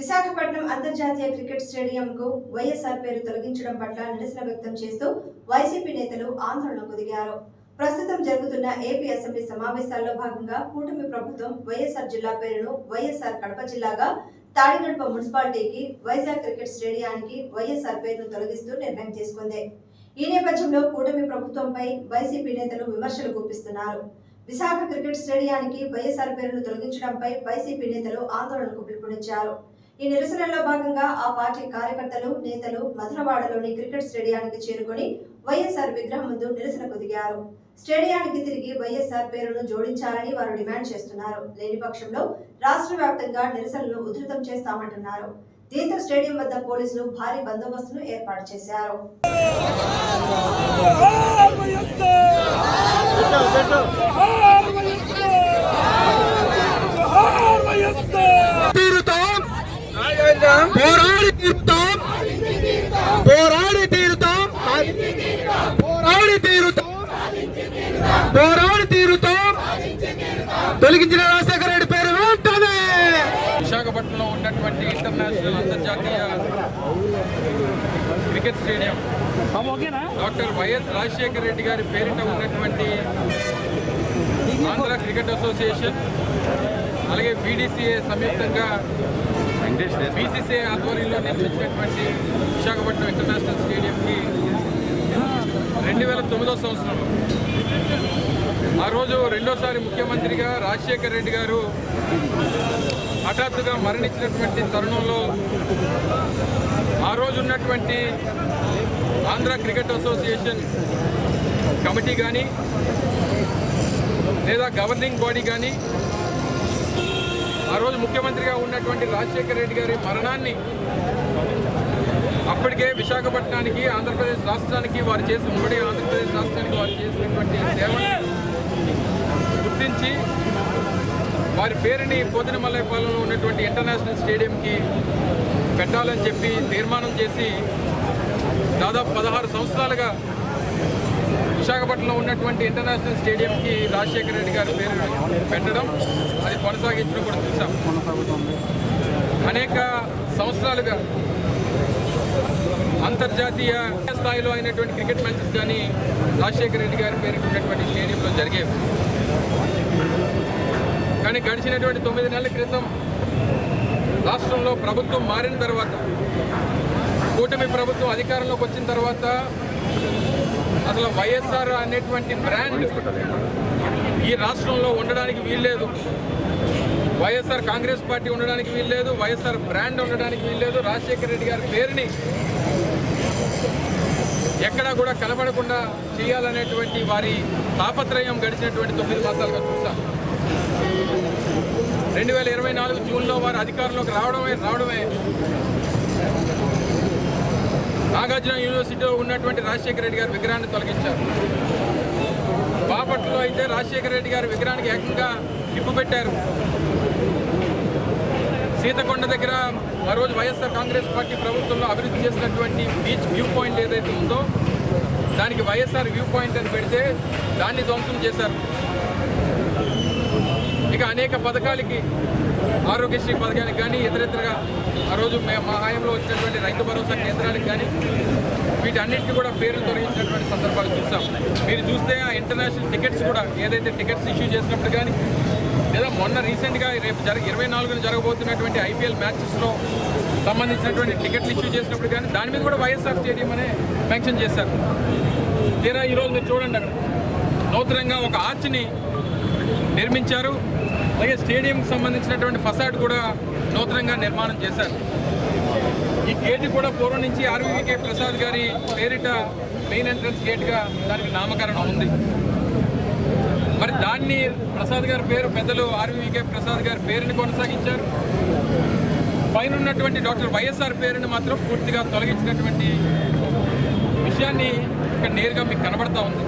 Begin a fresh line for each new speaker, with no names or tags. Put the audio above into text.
విశాఖపట్నం అంతర్జాతీయ క్రికెట్ స్టేడియంకు వైఎస్ఆర్ పేరు తొలగించడం పట్ల నిరసన వ్యక్తం చేస్తూ వైసీపీ నేతలు ఆందోళనకు దిగారు. ప్రస్తుతం జరుగుతున్న ఏపీ అసెంబ్లీ సమావేశాల్లో భాగంగా కూటమి ప్రభుత్వం వైఎస్ఆర్ జిల్లా పేరును వైఎస్ఆర్ కడప జిల్లాగా తాడిగడప మున్సిపాలిటీకి వైజాగ్ క్రికెట్ స్టేడియానికి వైఎస్ఆర్ పేరును తొలగిస్తూ నిర్ణయం తీసుకుంది ఈ నేపథ్యంలో కూటమి ప్రభుత్వంపై వైసీపీ నేతలు విమర్శలు గుప్పిస్తున్నారు. విశాఖ క్రికెట్ స్టేడియానికి వైఎస్ఆర్ పేరును తొలగించడంపై వైసీపీ నేతలు ఆందోళనకు పిలుపునిచ్చారు. ఈ నిరసనలో భాగంగా ఆ పార్టీ కార్యకర్తలు నేతలు మధురవాడలోని క్రికెట్ స్టేడియానికి చేరుకొని వైఎస్ఆర్ విగ్రహం ముందు నిరసనకు దిగారు స్టేడియానికి తిరిగి వైఎస్ఆర్ పేరును జోడించాలని వారు డిమాండ్ చేస్తున్నారు. లేని పక్షంలో రాష్ట్ర వ్యాప్తంగా నిరసనలు ఉధృతం చేస్తామంటున్నారు. దీంతో స్టేడియం వద్ద పోలీసులు భారీ బందోబస్తును ఏర్పాటు చేశారు.
తీరుతాం పోరాడి తీరుతాం. పోరాడి తీరుతాం. పోరాడి తీరుతాం. పోరాడి తీరుతాం. తొలగించిన రాజశేఖర రెడ్డి పేరు వెంటనే.
విశాఖపట్నంలో ఉన్నటువంటి ఇంటర్నేషనల్ అంతర్జాతీయ cricket stadium. Doctor YS Rajasekhara Reddy గారి పేరిట ఉన్నటువంటి ఆంధ్ర క్రికెట్ అసోసియేషన్ అలాగే బీడీసీఏ సంయుక్తంగా బీసీసీఐ ఆధ్వర్యంలో నిర్మించినటువంటి విశాఖపట్నం ఇంటర్నేషనల్ స్టేడియంకి రెండు వేల తొమ్మిదో సంవత్సరంలో ఆ రోజు రెండోసారి ముఖ్యమంత్రిగా రాజశేఖర రెడ్డి గారు హఠాత్తుగా మరణించినటువంటి తరుణంలో ఆ రోజు ఉన్నటువంటి ఆంధ్ర క్రికెట్ అసోసియేషన్ కమిటీ కానీ లేదా గవర్నింగ్ బాడీ కానీ ఆ రోజు ముఖ్యమంత్రిగా ఉన్నటువంటి రాజశేఖర రెడ్డి గారి మరణాన్ని అప్పటికే విశాఖపట్నానికి ఆంధ్రప్రదేశ్ రాష్ట్రానికి వారు చేసిన ఉమ్మడి ఆంధ్రప్రదేశ్ రాష్ట్రానికి వారు చేసినటువంటి సేవని గుర్తించి వారి పేరుని పోతినమల్లైపాలెంలో ఉన్నటువంటి ఇంటర్నేషనల్ స్టేడియంకి పెట్టాలని చెప్పి తీర్మానం చేసి దాదాపు పదహారు సంవత్సరాలుగా విశాఖపట్నంలో ఉన్నటువంటి ఇంటర్నేషనల్ స్టేడియంకి రాజశేఖర రెడ్డి గారి పేరు పెట్టడం అది కొనసాగించడం కూడా చూసాం. అనేక సంవత్సరాలుగా అంతర్జాతీయ స్థాయిలో అయినటువంటి క్రికెట్ మ్యాచెస్ కానీ రాజశేఖర రెడ్డి గారి పేరు ఉన్నటువంటి స్టేడియంలో జరిగేవి. కానీ గడిచినటువంటి తొమ్మిది నెలల క్రితం రాష్ట్రంలో ప్రభుత్వం మారిన తర్వాత కూటమి ప్రభుత్వం అధికారంలోకి వచ్చిన తర్వాత అసలు వైఎస్ఆర్ అనేటువంటి బ్రాండ్ ఈ రాష్ట్రంలో ఉండడానికి వీల్లేదు వైఎస్ఆర్ కాంగ్రెస్ పార్టీ ఉండడానికి వీల్లేదు వైఎస్ఆర్ బ్రాండ్ ఉండడానికి వీల్లేదు రాజశేఖర రెడ్డి గారి పేరుని ఎక్కడా కూడా కనబడకుండా చేయాలనేటువంటి వారి తాపత్రయం గడిచినటువంటి తొమ్మిది మాసాలుగా చూస్తాం. రెండు వేల ఇరవై నాలుగు జూన్లో వారు అధికారంలోకి రావడమే రావడమే. నాగార్జున యూనివర్సిటీలో ఉన్నటువంటి రాజశేఖర రెడ్డి గారి విగ్రహాన్ని తొలగించారు. బాపట్లలో అయితే రాజశేఖర రెడ్డి గారి విగ్రహానికి ఏకంగా టిప్పు పెట్టారు. సీతకొండ దగ్గర ఆ రోజు వైఎస్ఆర్ కాంగ్రెస్ పార్టీ ప్రభుత్వంలో అభివృద్ధి చేసినటువంటి బీచ్ వ్యూ పాయింట్ ఏదైతే ఉందో దానికి వైఎస్ఆర్ వ్యూ పాయింట్ అని పెడితే దాన్ని ధ్వంసం చేశారు. ఇక అనేక పథకాలకి ఆరోగ్యశ్రీ పథకానికి కానీ ఇతరితరగా ఆ రోజు మే- మా హాయంలో వచ్చినటువంటి రైతు భరోసా కేంద్రానికి కానీ వీటన్నిటిని కూడా పేర్లు తొలగించినటువంటి సందర్భాలు చూసాం. మీరు చూస్తే ఆ ఇంటర్నేషనల్ టికెట్స్ కూడా ఏదైతే టికెట్స్ ఇష్యూ చేసినప్పుడు కానీ లేదా మొన్న రీసెంట్గా రేపు జరగ ఇరవై నాలుగున జరగబోతున్నటువంటి ఐపీఎల్ మ్యాచెస్లో సంబంధించినటువంటి టికెట్లు ఇష్యూ చేసినప్పుడు కానీ దాని మీద కూడా వైఎస్ఆర్ స్టేడియం అనే మెన్షన్ చేశారు. తీరా ఈరోజు మీరు చూడండి అక్కడ. నూతనంగా ఒక ఆర్చ్ని నిర్మించారు. అలాగే స్టేడియంకి సంబంధించినటువంటి ఫసాడ్ కూడా నూతనంగా నిర్మాణం చేశారు. ఈ గేట్ కూడా పూర్వం నుంచి ఆర్వీకే ప్రసాద్ గారి పేరిట మెయిన్ ఎంట్రన్స్ గేట్గా దానికి నామకరణం ఉంది. మరి దాన్ని ప్రసాద్ గారి పేరు పెద్దలు ఆర్వీకే ప్రసాద్ గారి పేరుని కొనసాగించారు. పైన ఉన్నటువంటి డాక్టర్ వైఎస్ఆర్ పేరుని మాత్రం పూర్తిగా తొలగించినటువంటి విషయాన్ని ఇక్కడ నేరుగా మీకు కనబడతా ఉంది.